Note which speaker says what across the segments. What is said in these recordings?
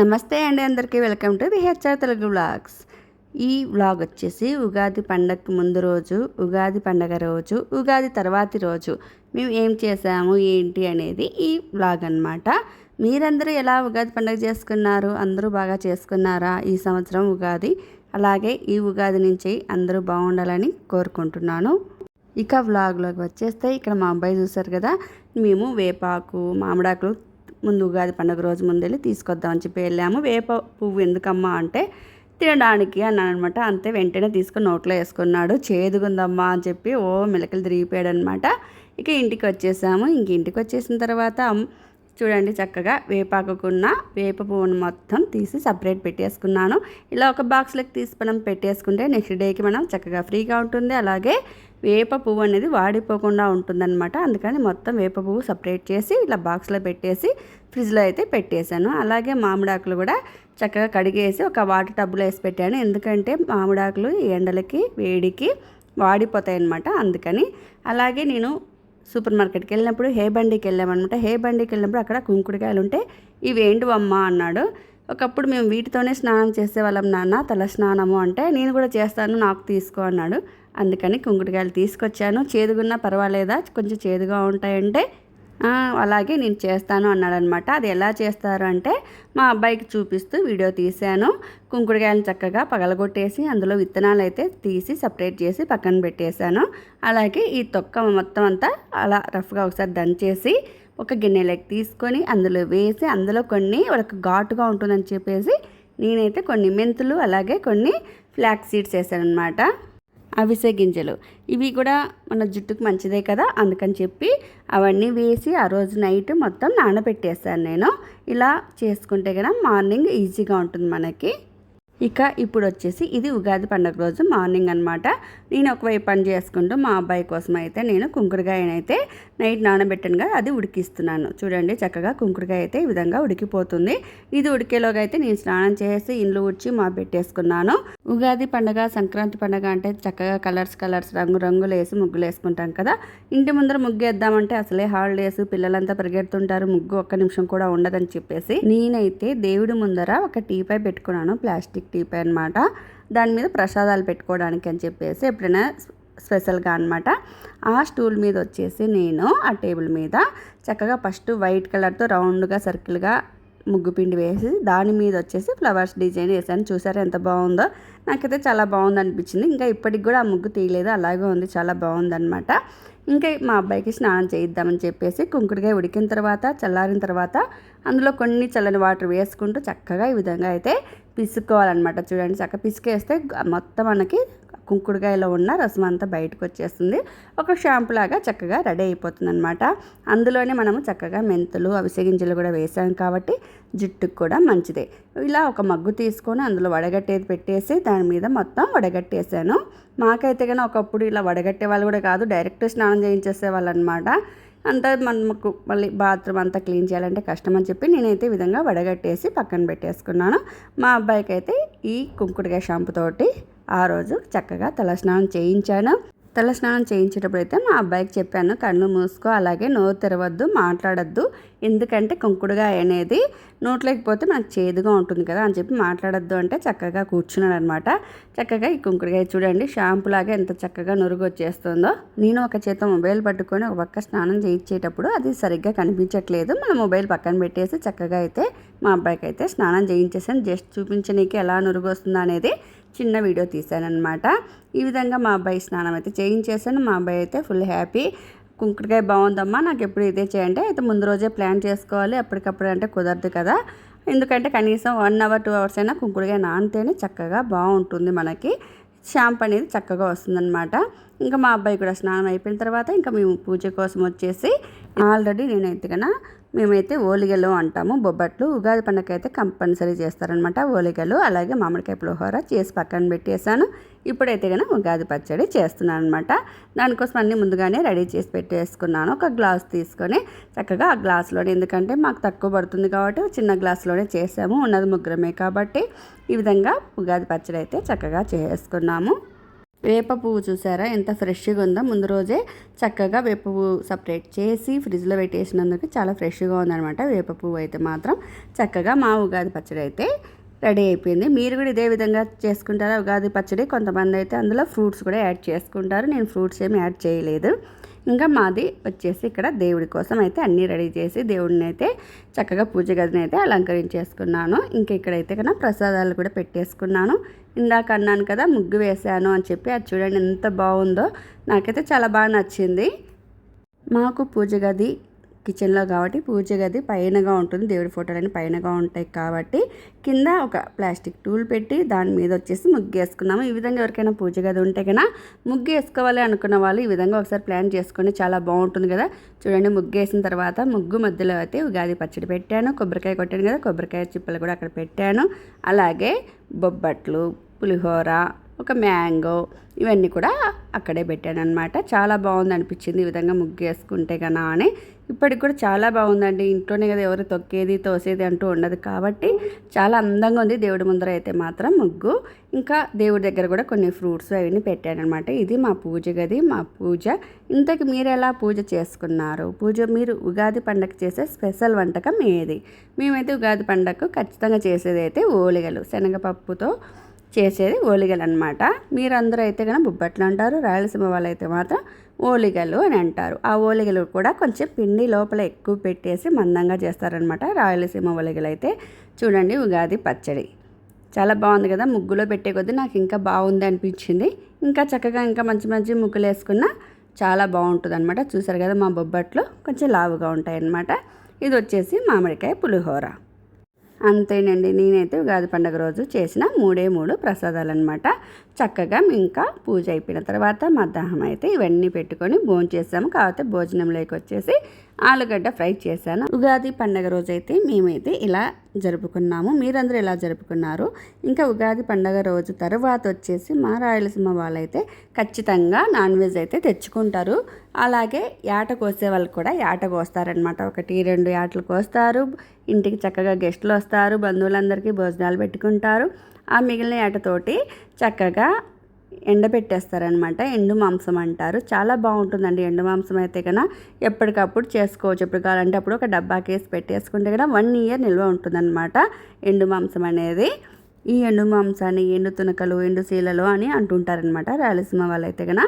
Speaker 1: నమస్తే అండి అందరికీ. Welcome to VHR Telugu vlogs. ఈ వ్లాగ్ వచ్చేసి ఉగాది పండగకి ముందు రోజు ఉగాది పండగ రోజు ఉగాది తర్వాతి రోజు మేము ఏం చేసాము ఏంటి అనేది ఈ వ్లాగ్ అనమాట మీరందరూ ఎలా ఉగాది పండగ చేసుకున్నారు? అందరూ బాగా చేసుకున్నారా ఈ సంవత్సరం ఉగాది? అలాగే ఈ ఉగాది నుంచి అందరూ బాగుండాలని కోరుకుంటున్నాను. ఇక వ్లాగ్లోకి వచ్చేస్తే ఇక్కడ మా అబ్బాయి చూసారు కదా మేము వేపాకు మామిడాకులు ముందు ఉగాది పండుగ రోజు ముందు వెళ్ళి తీసుకొద్దామని చెప్పి వెళ్ళాము. వేప పువ్వు ఎందుకమ్మా అంటే తినడానికి అన్నాను అనమాట అంతే వెంటనే తీసుకుని నోట్లో వేసుకున్నాడు. చేదుగుందమ్మా అని చెప్పి ఓ మిలకలు తిరిగిపోయాడు అనమాట ఇక ఇంటికి వచ్చేసాము. ఇంక ఇంటికి వచ్చేసిన తర్వాత చూడండి చక్కగా వేపాకుకున్న వేప పువ్వును మొత్తం తీసి సపరేట్ పెట్టేసుకున్నాను. ఇలా ఒక బాక్స్లోకి తీసి మనం పెట్టేసుకుంటే నెక్స్ట్ డేకి మనం చక్కగా ఫ్రీగా ఉంటుంది. అలాగే వేప పువ్వు అనేది వాడిపోకుండా ఉంటుందన్నమాట. అందుకని మొత్తం వేప పువ్వు సపరేట్ చేసి ఇలా బాక్స్లో పెట్టేసి ఫ్రిడ్జ్లో అయితే పెట్టేశాను. అలాగే మామిడాకులు కూడా చక్కగా కడిగేసి ఒక వాటర్ టబ్లో వేసి పెట్టాను. ఎందుకంటే మామిడాకులు ఎండలకి వేడికి వాడిపోతాయి అన్నమాట అందుకని అలాగే నేను సూపర్ మార్కెట్కి వెళ్ళినప్పుడు హే బండికి వెళ్ళామన్నమాట. హే బండికి వెళ్ళినప్పుడు అక్కడ కుంకుడుకాయలు ఉంటే ఇవి ఏంటివమ్మా అన్నాడు. ఒకప్పుడు మేము వీటితోనే స్నానం చేసేవాళ్ళం నాన్న తల స్నానము అంటే నేను కూడా చేస్తాను నాకు తీసుకో అన్నాడు. అందుకని కుంకుడుకాయలు తీసుకొచ్చాను. చేదుగున్నా పర్వాలేదా? కొంచెం చేదుగా ఉంటాయంటే అలాగే నేను చేస్తాను అన్నాడనమాట. అది ఎలా చేస్తారు అంటే మా అబ్బాయికి చూపిస్తూ వీడియో తీశాను. కుంకుడుకాయలను చక్కగా పగలగొట్టేసి అందులో విత్తనాలు అయితే తీసి సపరేట్ చేసి పక్కన పెట్టేశాను. అలాగే ఈ తొక్క మొత్తం అంతా అలా రఫ్గా ఒకసారి దంచేసి ఒక గిన్నెలోకి తీసుకొని అందులో వేసి అందులో కొన్ని వాళ్ళకి ఘాటుగా ఉంటుందని చెప్పేసి నేనైతే కొన్ని మెంతులు అలాగే కొన్ని ఫ్లాక్ సీడ్స్ వేసాను అనమాట అవిసె గింజలు. ఇవి కూడా మన జుట్టుకు మంచిదే కదా అందుకని చెప్పి అవన్నీ వేసి ఆ రోజు నైట్ మొత్తం నానబెట్టేస్తాను నేను. ఇలా చేసుకుంటే కదా మార్నింగ్ ఈజీగా ఉంటుంది మనకి. ఇక ఇప్పుడు వచ్చేసి ఇది ఉగాది పండుగ రోజు మార్నింగ్ అనమాట నేను ఒకవైపు పని చేసుకుంటూ మా అబ్బాయి కోసం అయితే నేను కుంకుడుకాయనైతే నైట్ నానబెట్టాను కదా అది ఉడికిస్తున్నాను. చూడండి చక్కగా కుంకుడుకాయ అయితే ఈ విధంగా ఉడికిపోతుంది. ఇది ఉడికేలోగా అయితే నేను స్నానం చేసి ఇండ్లు ఉడిచి మా పెట్టేసుకున్నాను ఉగాది పండుగ సంక్రాంతి పండుగ అంటే చక్కగా కలర్స్ కలర్స్ రంగు రంగులు వేసి ముగ్గులు వేసుకుంటాం కదా. ఇంటి ముందర ముగ్గు వేద్దామంటే అసలే హాలిడేస్ పిల్లలంతా పరిగెడుతుంటారు ముగ్గు ఒక్క నిమిషం కూడా ఉండదని చెప్పేసి నేనైతే దేవుడి ముందర ఒక టీపై పెట్టుకున్నాను ప్లాస్టిక్ టీపై అనమాట దాని మీద ప్రసాదాలు పెట్టుకోవడానికి అని చెప్పేసి ఎప్పుడైనా స్పెషల్గా అనమాట ఆ స్టూల్ మీద వచ్చేసి నేను ఆ టేబుల్ మీద చక్కగా ఫస్ట్ వైట్ కలర్తో రౌండ్గా సర్కిల్గా ముగ్గు పిండి వేసి దాని మీద వచ్చేసి ఫ్లవర్స్ డిజైన్ వేసాను. చూసారా ఎంత బాగుందో? నాకైతే చాలా బాగుంది అనిపించింది. ఇంకా ఇప్పటికి కూడా ఆ ముగ్గు తీయలేదు. అలాగే ఉంది. చాలా బాగుందనమాట ఇంకా మా అబ్బాయికి స్నానం చేయిద్దామని చెప్పేసి కుంకుడుగా ఉడికిన తర్వాత చల్లారిన తర్వాత అందులో కొన్ని చల్లని వాటర్ వేసుకుంటూ చక్కగా ఈ విధంగా అయితే పిసుకోవాలన్నమాట చూడండి చక్కగా పిసికేస్తే మొత్తం మనకి కుంకుడుకాయలో ఉన్న రసం అంతా బయటకు వచ్చేస్తుంది. ఒక షాంపూ లాగా చక్కగా రెడీ అయిపోతుంది అనమాట అందులోనే మనము చక్కగా మెంతులు అవిసె గింజలు కూడా వేసాం కాబట్టి జుట్టుకు కూడా మంచిదే. ఇలా ఒక మగ్గు తీసుకొని అందులో వడగట్టేది పెట్టేసి దాని మీద మొత్తం వడగట్టేసాను. మాకైతే కానీ ఒకప్పుడు ఇలా వడగట్టే వాళ్ళు కూడా కాదు డైరెక్ట్ స్నానం చేయించేసే వాళ్ళు అనమాట అంతా మనకు మళ్ళీ బాత్రూమ్ అంతా క్లీన్ చేయాలంటే కష్టం అని చెప్పి నేనైతే ఈ విధంగా వడగట్టేసి పక్కన పెట్టేసుకున్నాను. మా అబ్బాయికి అయితే ఈ కుంకుడుకాయ షాంపూ తోటి ఆ రోజు చక్కగా తలస్నానం చేయించాను. తలస్నానం చేయించేటప్పుడు అయితే మా అబ్బాయికి చెప్పాను కళ్ళు మూసుకో అలాగే నోరు తెరవద్దు మాట్లాడద్దు. ఎందుకంటే కుంకుడుగా అనేది నోట్లేకపోతే మనకు చేదుగా ఉంటుంది కదా అని చెప్పి మాట్లాడద్దు అంటే చక్కగా కూర్చున్నాడు అనమాట చక్కగా ఈ కుంకుడుగాయ చూడండి షాంపూ లాగా ఎంత చక్కగా నురుగు వచ్చేస్తుందో నేను ఒక చేత మొబైల్ పట్టుకొని ఒక పక్క స్నానం చేయించేటప్పుడు అది సరిగ్గా కనిపించట్లేదు. మన మొబైల్ పక్కన పెట్టేసి చక్కగా అయితే మా అబ్బాయికి అయితే స్నానం చేయించేసాను జస్ట్ చూపించడానికి ఎలా నురుగు వస్తుందో అనేది చిన్న వీడియో తీశానమాట ఈ విధంగా మా అబ్బాయి స్నానం అయితే చేయించేసాను మా అబ్బాయి అయితే ఫుల్ హ్యాపీ. కుంకుడుకాయ బాగుందమ్మా నాకు ఎప్పుడు ఇదే చేయండి. అయితే ముందు రోజే ప్లాన్ చేసుకోవాలి ఎప్పటికప్పుడు అంటే కుదరదు కదా. ఎందుకంటే కనీసం వన్ అవర్ టూ అవర్స్ అయినా కుంకుడుకాయ నానితేనే చక్కగా బాగుంటుంది మనకి. షాంప్ అనేది చక్కగా వస్తుందన్నమాట. ఇంకా మా అబ్బాయి కూడా స్నానం అయిపోయిన తర్వాత ఇంకా మేము పూజ కోసం వచ్చేసి ఆల్రెడీ నేనైతే కన్నా మేమైతే ఓలిగలు అంటాము బొబ్బట్లు ఉగాది పండుగ అయితే కంపల్సరీ చేస్తారనమాట ఓలిగలు అలాగే మామిడికాయ పులిహోర చేసి పక్కన పెట్టేశాను. ఇప్పుడైతే కనుక ఉగాది పచ్చడి చేస్తున్నాను అనమాట దానికోసం అన్ని ముందుగానే రెడీ చేసి పెట్టేసుకున్నాను. ఒక గ్లాస్ తీసుకొని చక్కగా ఆ గ్లాస్లోనే ఎందుకంటే మాకు తక్కువ పడుతుంది కాబట్టి చిన్న గ్లాస్లోనే చేసాము ఉన్నది ముగ్గురమే కాబట్టి ఈ విధంగా ఉగాది పచ్చడి అయితే చక్కగా చేసుకున్నాము. వేప పువ్వు చూసారా? ఎంత ఫ్రెష్గా ఉందో. ముందు రోజే చక్కగా వేప పువ్వు సపరేట్ చేసి ఫ్రిడ్జ్లో పెట్టేసినందుకు చాలా ఫ్రెష్గా ఉందనమాట వేప పువ్వు అయితే మాత్రం. చక్కగా మా ఉగాది పచ్చడి అయితే రెడీ అయిపోయింది. మీరు కూడా ఇదే విధంగా చేసుకుంటారా? ఉగాది పచ్చడి? కొంతమంది అయితే అందులో ఫ్రూట్స్ కూడా యాడ్ చేసుకుంటారు. నేను ఫ్రూట్స్ ఏమి యాడ్ చేయలేదు. ఇంకా మాది వచ్చేసి ఇక్కడ దేవుడి కోసం అయితే అన్నీ రెడీ చేసి దేవుడిని అయితే చక్కగా పూజ గదిని అయితే అలంకరించేసుకున్నాను. ఇంకా ఇక్కడైతే కన్నా ప్రసాదాలు కూడా పెట్టేసుకున్నాను. ఇందాక అన్నాను కదా ముగ్గు వేశాను అని చెప్పి అది చూడండి ఎంత బాగుందో. నాకైతే చాలా బాగా నచ్చింది. మాకు పూజ గది కిచెన్లో కాబట్టి పూజ గది పైనగా ఉంటుంది. దేవుడి ఫోటోలన్నీ పైనగా ఉంటాయి కాబట్టి కింద ఒక ప్లాస్టిక్ టూల్ పెట్టి దాని మీద వచ్చేసి ముగ్గు వేసుకున్నాము. ఈ విధంగా ఎవరికైనా పూజ గది ఉంటే కన్నా ముగ్గు వేసుకోవాలి అనుకున్న వాళ్ళు ఈ విధంగా ఒకసారి ప్లాన్ చేసుకొని చాలా బాగుంటుంది కదా. చూడండి ముగ్గు వేసిన తర్వాత ముగ్గు మధ్యలో అయితే ఉగాది పచ్చడి పెట్టాను. కొబ్బరికాయ కొట్టాను కదా కొబ్బరికాయ చిప్పలు కూడా అక్కడ పెట్టాను. అలాగే బొబ్బట్లు పులిహోర ఒక మ్యాంగో ఇవన్నీ కూడా అక్కడే పెట్టాను అనమాట చాలా బాగుంది అనిపించింది ఈ విధంగా ముగ్గు వేసుకుంటే కన్నా అని ఇప్పటికి కూడా చాలా బాగుందండి. ఇంట్లోనే కదా ఎవరు తొక్కేది తోసేది అంటూ ఉండదు కాబట్టి చాలా అందంగా ఉంది. దేవుడి ముందర అయితే మాత్రం ముగ్గు. ఇంకా దేవుడి దగ్గర కూడా కొన్ని ఫ్రూట్స్ అవన్నీ పెట్టాను అనమాట ఇది మా పూజ గది మా పూజ. ఇంతకు మీరు ఎలా పూజ చేసుకున్నారు? పూజ మీరు ఉగాది పండగ చేసే స్పెషల్ వంటకం ఏది? మేమైతే ఉగాది పండగకు ఖచ్చితంగా చేసేది అయితే ఓలిగలు శనగపప్పుతో చేసేది ఓలిగలు అనమాట మీరందరూ అయితే కనుక బుబ్బట్లు అంటారు రాయలసీమ వాళ్ళు అయితే మాత్రం ఓలిగలు అని అంటారు. ఆ ఓలిగలు కూడా కొంచెం పిండి లోపల ఎక్కువ పెట్టేసి మందంగా చేస్తారనమాట రాయలసీమ ఓలిగలు అయితే చూడండి ఉగాది పచ్చడి. చాలా బాగుంది కదా ముగ్గులో పెట్టే కొద్దీ నాకు ఇంకా బాగుంది అనిపించింది. ఇంకా చక్కగా ఇంకా మంచి మంచి ముగ్గులు వేసుకున్నా చాలా బాగుంటుంది అనమాట చూసారు కదా మా బొబ్బట్లు కొంచెం లావుగా ఉంటాయి అన్నమాట ఇది వచ్చేసి మామిడికాయ పులిహోర. అంతేనండి. నేనైతే ఉగాది పండుగ రోజు చేసిన మూడే మూడు ప్రసాదాలు అనమాట చక్కగా ఇంకా పూజ అయిపోయిన తర్వాత మధ్యాహ్నం అయితే ఇవన్నీ పెట్టుకొని భోజనం చేసాము కాకపోతే భోజనంలోకి వచ్చేసి ఆలుగడ్డ ఫ్రై చేశాను. ఉగాది పండగ రోజైతే మేమైతే ఇలా జరుపుకున్నాము. మీరందరూ ఎలా జరుపుకున్నారు? ఇంకా ఉగాది పండగ రోజు తర్వాత వచ్చేసి మా రాయలసీమ వాళ్ళైతే ఖచ్చితంగా నాన్ వెజ్ అయితే తెచ్చుకుంటారు. అలాగే యాట కోసే వాళ్ళు కూడా యాట కోస్తారనమాట ఒకటి రెండు యాటలు కోస్తారు. ఇంటికి చక్కగా గెస్టులు వస్తారు. బంధువులందరికీ భోజనాలు పెట్టుకుంటారు. ఆ మిగిలిన యాటతోటి చక్కగా ఎండబెట్టేస్తారనమాట. ఎండు మాంసం అంటారు. చాలా బాగుంటుందండి ఎండు మాంసం అయితే కన్నా ఎప్పటికప్పుడు చేసుకోవచ్చు. ఎప్పుడు కావాలంటే అప్పుడు ఒక డబ్బాకి వేసి పెట్టేసుకుంటే కదా వన్ ఇయర్ నిల్వ ఉంటుందన్నమాట ఎండు మాంసం అనేది. ఈ ఎండు మాంసాన్ని ఎండు తునకలు ఎండు శీలలు అని అంటుంటారనమాట రాయలసీమ వాళ్ళైతే కన్నా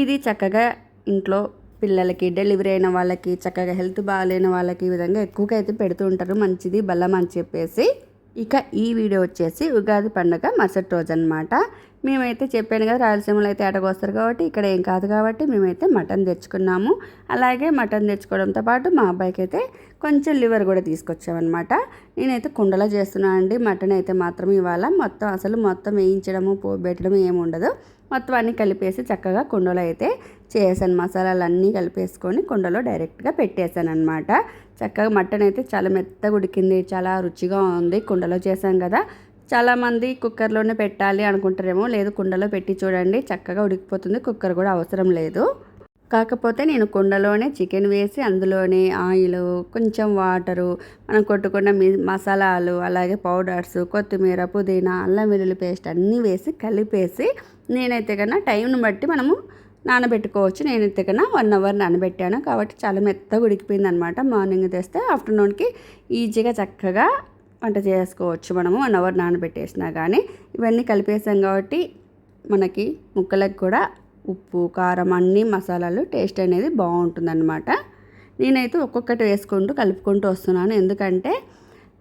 Speaker 1: ఇది చక్కగా ఇంట్లో పిల్లలకి డెలివరీ అయిన వాళ్ళకి చక్కగా హెల్త్ బాగాలేని వాళ్ళకి ఈ విధంగా ఎక్కువగా అయితే పెడుతూ ఉంటారు. మంచిది బలం అని చెప్పేసి. ఇక ఈ వీడియో వచ్చేసి ఉగాది పండుగ మరుసటి రోజు అనమాట మేమైతే చెప్పాను కదా రాయలసీమలో అయితే వస్తారు కాబట్టి ఇక్కడ ఏం కాదు కాబట్టి మేమైతే మటన్ తెచ్చుకున్నాము. అలాగే మటన్ తెచ్చుకోవడంతో పాటు మా అబ్బాయికి అయితే కొంచెం లివర్ కూడా తీసుకొచ్చామన్నమాట. నేనైతే కుండలో చేస్తున్నాను అండి. మటన్ అయితే మాత్రం ఇవాళ మొత్తం అసలు మొత్తం వేయించడము పోబెట్టడం ఏమి ఉండదు. మొత్తం అన్నీ కలిపేసి చక్కగా కుండలో అయితే చేసాను మసాలాలు అన్నీ కలిపేసుకొని కుండలో డైరెక్ట్గా పెట్టేశాను అనమాట చక్కగా మటన్ అయితే చాలా మెత్తగా ఉడికింది చాలా రుచిగా ఉంది. కుండలో చేశాం కదా. చాలామంది కుక్కర్లోనే పెట్టాలి అనుకుంటారేమో లేదు కుండలో పెట్టి చూడండి చక్కగా ఉడికిపోతుంది కుక్కర్ కూడా అవసరం లేదు. కాకపోతే నేను కుండలోనే చికెన్ వేసి అందులోనే ఆయిల్ కొంచెం వాటరు మనం కొట్టుకున్న మసాలాలు అలాగే పౌడర్స్ కొత్తిమీర పుదీనా అల్లం వెల్లుల్లి పేస్ట్ అన్నీ వేసి కలిపేసి నేనైతే కన్నా టైంను బట్టి మనము నానబెట్టుకోవచ్చు. నేను కన్నా వన్ అవర్ నానబెట్టాను. కాబట్టి చాలా మెత్తగా ఉడికిపోయింది అనమాట మార్నింగ్ తెస్తే ఆఫ్టర్నూన్కి ఈజీగా చక్కగా వంట చేసుకోవచ్చు మనము. వన్ అవర్ నానబెట్టేసినా కానీ ఇవన్నీ కలిపేసాం కాబట్టి మనకి ముక్కలకు కూడా ఉప్పు కారం అన్ని మసాలాలు టేస్ట్ అనేది బాగుంటుందన్నమాట నేనైతే ఒక్కొక్కటి వేసుకుంటూ కలుపుకుంటూ వస్తున్నాను. ఎందుకంటే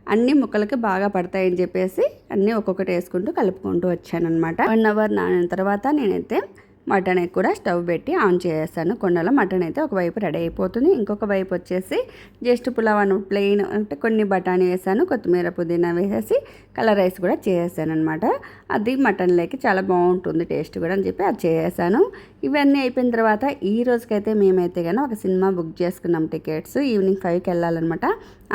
Speaker 1: అన్ని ముక్కలకి బాగా పడతాయని చెప్పేసి అన్నీ ఒక్కొక్కటి వేసుకుంటూ కలుపుకుంటూ వచ్చాను అనమాట వన్ అవర్ నానిన తర్వాత నేనైతే మటన్ కూడా స్టవ్ పెట్టి ఆన్ చేసేస్తాను. కొండలో మటన్ అయితే ఒకవైపు రెడీ అయిపోతుంది. ఇంకొక వైపు వచ్చేసి జస్ట్ పులావ్ అని ప్లెయిన్ అంటే కొన్ని బఠానీ వేసాను కొత్తిమీర పుదీనా వేసేసి కలర్ రైస్ కూడా చేసేసాను అనమాట అది మటన్లోకి చాలా బాగుంటుంది టేస్ట్ కూడా అని చెప్పి అది చేసేసాను. ఇవన్నీ అయిపోయిన తర్వాత ఈ రోజుకైతే మేమైతే కానీ ఒక సినిమా బుక్ చేసుకున్నాం టికెట్స్. ఈవినింగ్ ఫైవ్కి వెళ్ళాలన్నమాట.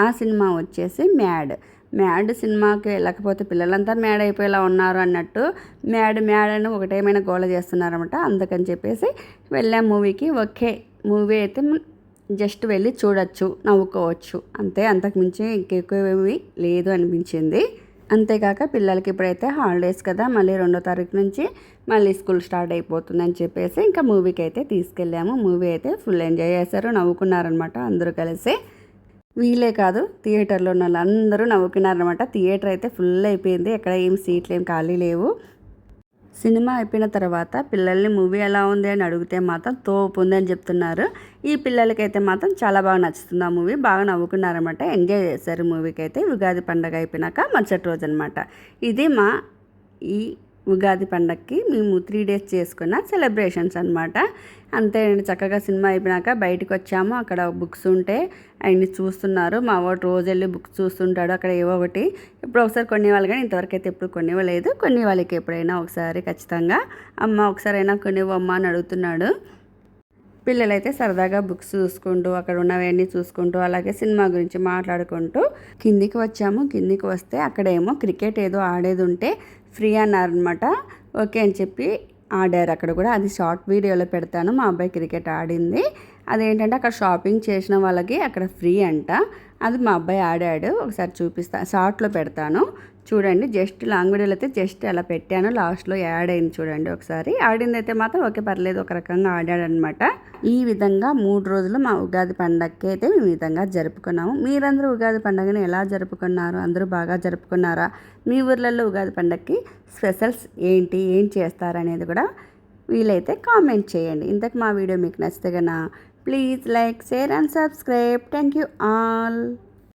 Speaker 1: ఆ సినిమా వచ్చేసి మ్యాడ్. మ్యాడ్ సినిమాకి వెళ్ళకపోతే పిల్లలంతా మ్యాడ్ అయిపోయేలా ఉన్నారు అన్నట్టు మ్యాడ్ మ్యాడ్ అని ఒకటేమైనా గోల చేస్తున్నారన్నమాట. అందుకని చెప్పేసి వెళ్ళాం మూవీకి. ఓకే మూవీ అయితే జస్ట్ వెళ్ళి చూడొచ్చు నవ్వుకోవచ్చు. అంతే అంతకుమించి ఇంకెక్కువ లేదు అనిపించింది. అంతేకాక పిల్లలకి ఇప్పుడైతే హాలిడేస్ కదా మళ్ళీ రెండో తారీఖు నుంచి మళ్ళీ స్కూల్ స్టార్ట్ అయిపోతుందని చెప్పేసి ఇంకా మూవీకి అయితే తీసుకెళ్ళాము. మూవీ అయితే ఫుల్ ఎంజాయ్ చేశారు నవ్వుకున్నారనమాట అందరూ కలిసి. వీలే కాదు థియేటర్లో ఉన్న వాళ్ళందరూ నవ్వుకున్నారనమాట థియేటర్ అయితే ఫుల్ అయిపోయింది ఎక్కడ ఏం సీట్లు ఏం ఖాళీ లేవు. సినిమా అయిపోయిన తర్వాత పిల్లల్ని మూవీ ఎలా ఉంది అని అడిగితే మాత్రం తోపు ఉంది అని చెప్తున్నారు. ఈ పిల్లలకైతే మాత్రం చాలా బాగా నచ్చుతుంది ఆ మూవీ బాగా నవ్వుకున్నారన్నమాట. ఎంజాయ్ చేశారు మూవీకి అయితే ఉగాది పండగ అయిపోయినాక మరుసటి రోజు అనమాట ఇది మా ఈ ఉగాది పండగకి మేము త్రీ డేస్ చేసుకున్న సెలబ్రేషన్స్ అనమాట అంతే చక్కగా సినిమా అయిపోయినాక బయటకు వచ్చాము. అక్కడ బుక్స్ ఉంటే ఆయన్ని చూస్తున్నారు. మా వాడు రోజు వెళ్ళి బుక్స్ చూస్తుంటాడు. అక్కడ ఏవో ఒకటి. ఇప్పుడు ఒకసారి కొనేవాళ్ళు కానీ ఇంతవరకు అయితే ఎప్పుడు కొనివ్వలేదు కొన్ని వాళ్ళకి ఎప్పుడైనా ఒకసారి ఖచ్చితంగా అమ్మ ఒకసారి అయినా కొనివ్వమ్మ అని అడుగుతున్నాడు. పిల్లలైతే సరదాగా బుక్స్ చూసుకుంటూ అక్కడ ఉన్నవన్నీ చూసుకుంటూ అలాగే సినిమా గురించి మాట్లాడుకుంటూ కిందికి వచ్చాము. కిందికి వస్తే అక్కడేమో క్రికెట్ ఏదో ఆడేది ఉంటే ఫ్రీ అన్నారనమాట. ఓకే అని చెప్పి ఆడారు అక్కడ కూడా. అది షార్ట్ వీడియోలో పెడతాను. మా అబ్బాయి క్రికెట్ ఆడింది. అదేంటంటే అక్కడ షాపింగ్ చేసిన వాళ్ళకి అక్కడ ఫ్రీ అంట. అది మా అబ్బాయి ఆడాడు. ఒకసారి చూపిస్తా. షార్ట్లో పెడతాను. చూడండి జస్ట్ లాంగ్ వీడియోలో అయితే జస్ట్ అలా పెట్టాను. లాస్ట్లో యాడ్ అయింది చూడండి ఒకసారి. ఆడింది అయితే మాత్రం ఓకే పర్లేదు ఒక రకంగా ఆడాడనమాట. ఈ విధంగా మూడు రోజులు మా ఉగాది పండగకి అయితే మేము విధంగా జరుపుకున్నాము. మీరందరూ ఉగాది పండుగని ఎలా జరుపుకున్నారు? అందరూ బాగా జరుపుకున్నారా? మీ ఊర్లలో ఉగాది పండగకి స్పెషల్స్ ఏంటి? ఏం చేస్తారు అనేది కూడా వీలైతే కామెంట్ చేయండి. ఇంతకు మా వీడియో మీకు నచ్చితే కన్నా please like share and subscribe. Thank you all.